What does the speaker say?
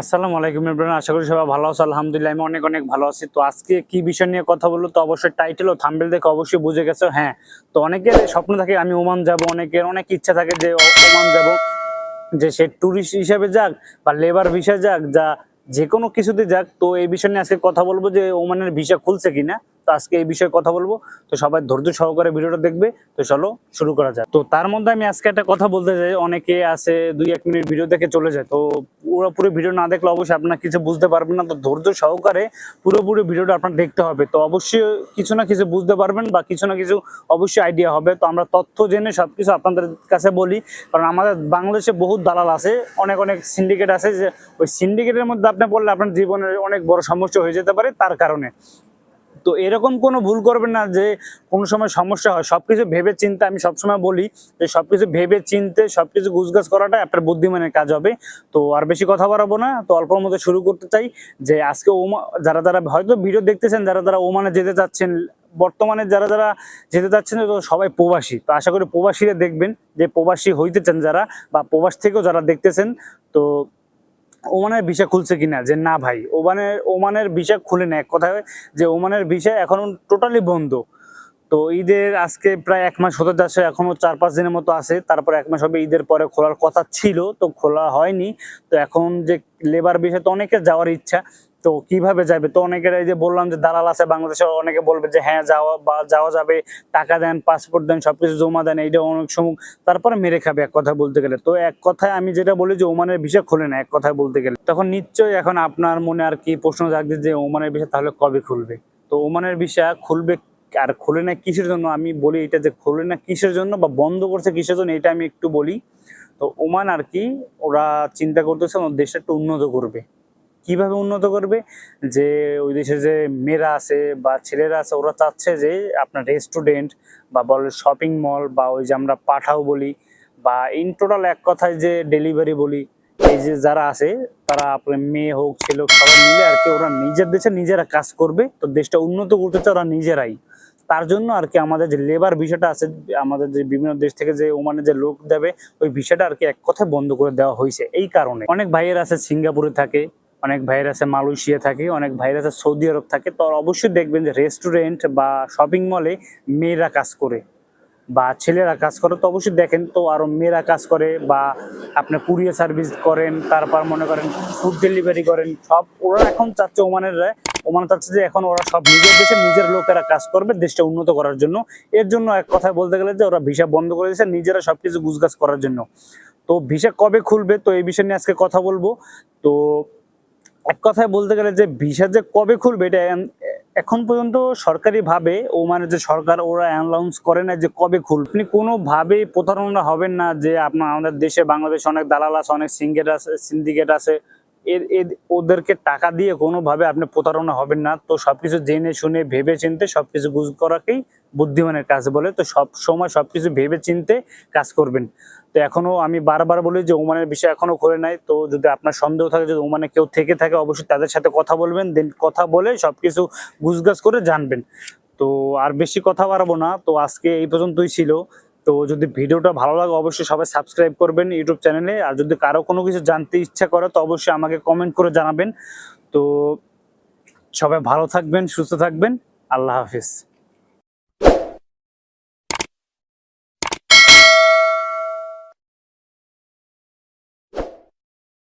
আসসালামু আলাইকুম ইমরান আশা করি সবাই ভালো আছো, আলহামদুলিল্লাহ আমি অনেক অনেক ভালো আছি। তো আজকে কি বিষয় নিয়ে কথা বলল তো অবশ্যই টাইটেল ও থাম্বেল দেখে অবশ্যই বুঝে গেছো হ্যাঁ। তো অনেকের স্বপ্ন থাকে আমি ওমান যাব, অনেকের অনেক ইচ্ছা থাকে যে ওমান যাব। যে সে ট্যুরিস্ট হিসেবে যাক বা লেবার ভিসা যাক, যা যে কোনো কিছুতে যাক, তো এই বিষয় নিয়ে আজকে কথা বলব যে ওমানের ভিসা খুলছে কিনা। আজকে এই বিষয়ে কথা বলব। তো সবাই ধৈর্য সহকারে ভিডিওটা দেখবে। তো চলো শুরু করা যাক। তো তার মধ্যে আমি আজকে একটা কথা বলতে চাই। অনেকে আছে দুই এক মিনিট ভিডিও দেখে চলে যায়। তো পুরোপুরি ভিডিও না দেখলে অবশ্যই আপনার কিছু বুঝতে পারবেন না। তো ধৈর্য সহকারে পুরোপুরি ভিডিওটা আপনার দেখতে হবে। তো অবশ্যই কিছু না কিছু বুঝতে পারবেন বা কিছু না কিছু অবশ্যই আইডিয়া হবে। তো আমরা তথ্য জেনে সবকিছু আপনাদের কাছে বলি। কারণ আমাদের বাংলাদেশে বহুত দালাল আছে। অনেক অনেক সিন্ডিকেট আছে যে ওই সিন্ডিকেটের মধ্যে আপনি বললে আপনার জীবনের অনেক বড় সমস্যা হয়ে যেতে পারে। তার কারণে। তো এরকম কোনো ভুল করবেন না যে কোনো সময় সমস্যা হয়। সবকিছু ভেবে চিন্তে আমি সবসময় বলি যে সবকিছু ভেবে চিনতে সবকিছু গুছগাছ করাটা আপনার বুদ্ধিমানের কাজ হবে। তো আর বেশি কথা বাড়াবো না। তো অল্পর মধ্যে শুরু করতে চাই যে আজকে ওমা যারা যারা হয়তো ভিডিও দেখতেছেন, যারা যারা ওমানে যেতে চাচ্ছেন, বর্তমানে যারা যারা যেতে চাচ্ছেন তো সবাই প্রবাসী। তো আশা করি প্রবাসীরা দেখবেন যে প্রবাসী হইতে চান যারা বা প্রবাস থেকেও যারা দেখতেছেন। তো ওমানের ভিসা খুলছে কিনা? যে না ভাই, ওমানের ওমানের ভিসা খুলে না এক কথায় যে ওমানের ভিসা এখন টোটালি বন্ধ। তো ঈদের আজকে প্রায় এক মাস হতে যাচ্ছে এখনও চার পাঁচ দিনের মতো আছে। তারপর এক মাস হবে ঈদের পরে খোলার কথা ছিল, তো খোলা হয়নি। তো এখন যে লেবার বিষয়ে তো অনেকের যাওয়ার ইচ্ছা। তো কীভাবে যাবে? তো অনেকের এই যে বললাম যে দালাল আছে বাংলাদেশে অনেকে বলবে যে হ্যাঁ যাওয়া বা যাওয়া যাবে, টাকা দেন পাসপোর্ট দেন, সবকিছু জমা দেন, এইটা অনেক সময় তারপরে মেরে খাবে এক কথা বলতে গেলে। তো এক কথায় আমি যেটা বলি যে ওমানের ভিসা খোলে না, এক কথায় বলতে গেলে। তখন নিশ্চয়ই এখন আপনার মনে আর কি প্রশ্ন জাগছে যে ওমানের ভিসা তাহলে কবে খুলবে? তো ওমানের ভিসা খুলবে আর খুলে না কিসের জন্য? আমি বলি এটা যে খুলে না কিসের জন্য বা বন্ধ করছে কিসের জন্য, এটা আমি একটু বলি। তো ওমান আর কি ওরা চিন্তা করতেছে দেশটা একটু উন্নত করবে। কীভাবে উন্নত করবে? যে ওই দেশে যে মেয়েরা আছে বা ছেলেরা আছে, ওরা চাচ্ছে যে আপনার রেস্টুরেন্ট বা বলে শপিং মল বা ওই যে আমরা পাঠাও বলি বা ইন টোটাল এক কথায় যে ডেলিভারি বলি, এই যে যারা আছে, তারা আপনার মেয়ে হোক, ছেলে হোক, সবাই মিলে আর কি ওরা নিজের দেশে নিজেরা কাজ করবে। তো দেশটা উন্নত করতে চায় ওরা নিজেরাই। তার জন্য আর কি আমাদের যে লেবার বিষয়টা আছে, আমাদের যে বিভিন্ন দেশ থেকে যে ওমানে যে লোক দেবে ওই বিষয়টা আর কি এক কথায় বন্ধ করে দেওয়া হয়েছে। এই কারণে অনেক ভাইয়ের আছে, সিঙ্গাপুরে থাকে অনেক ভাইয়ের আছে মালয়েশিয়া থাকে, অনেক ভাইয়ের আছে সৌদি আরব থাকে, তো অবশ্যই দেখবেন যে রেস্টুরেন্ট বা শপিং মলে মেয়েরা কাজ করে বা ছেলেরা কাজ করে, তো অবশ্যই দেখেন তো আরও মেয়েরা কাজ করে বা আপনি কুরিয়ার সার্ভিস করেন, তারপর মনে করেন ফুড ডেলিভারি করেন, সব ওরা এখন চাচ্ছে ওমানের, ওমান চাচ্ছে যে এখন ওরা সব নিজের দেশে নিজের লোকেরা কাজ করবে, দেশটা উন্নত করার জন্য। এর জন্য এক কথায় বলতে গেলে যে ওরা ভিসা বন্ধ করে দিয়েছে, নিজেরা সব কিছু গুজগাছ করার জন্য। তো ভিসা কবে খুলবে, তো এই বিষয় নিয়ে আজকে কথা বলব। তো এক কথায় বলতে গেলে যে ভিসা যে কবে খুলবে এটা এখন পর্যন্ত সরকারি ভাবে ও মানে যে সরকার ওরা অ্যানাউন্স করে না যে কবে খুলবে। আপনি কোনোভাবে প্রতারণা হবেন না যে আপনার আমাদের দেশে বাংলাদেশে অনেক দালাল আছে, অনেক সিঙ্গেট আছে সিন্ডিকেট আছে। এর ওদেরকে টাকা দিয়ে কোনোভাবে আপনি প্রতারণা হবেন না। তো সবকিছু জেনে শুনে ভেবে চিনতে সবকিছু বুঝ করাকেই বুদ্ধিমানের কাজ বলে। তো সব সময় সবকিছু ভেবে চিনতে কাজ করবেন। তো এখনও আমি বারবার বলি যে ওমানের বিষয় এখনও খোলে নাই। তো যদি আপনার সন্দেহ থাকে যদি ওমানে কেউ থেকে থাকে অবশ্যই তাদের সাথে কথা বলবেন। দেন কথা বলে সবকিছু গুছগাছ করে জানবেন। তো আর বেশি কথা বাড়াবো না। তো আজকে এই পর্যন্তই ছিল। তো যদি ভিডিওটা ভালো লাগে, অবশ্যই সবাই সাবস্ক্রাইব করবেন ইউটিউব চ্যানেলে। আর যদি কারও কোনো কিছু জানতে ইচ্ছা করে, তো অবশ্যই আমাকে কমেন্ট করে জানাবেন। তো সবাই ভালো থাকবেন, সুস্থ থাকবেন। আল্লাহ হাফিজ।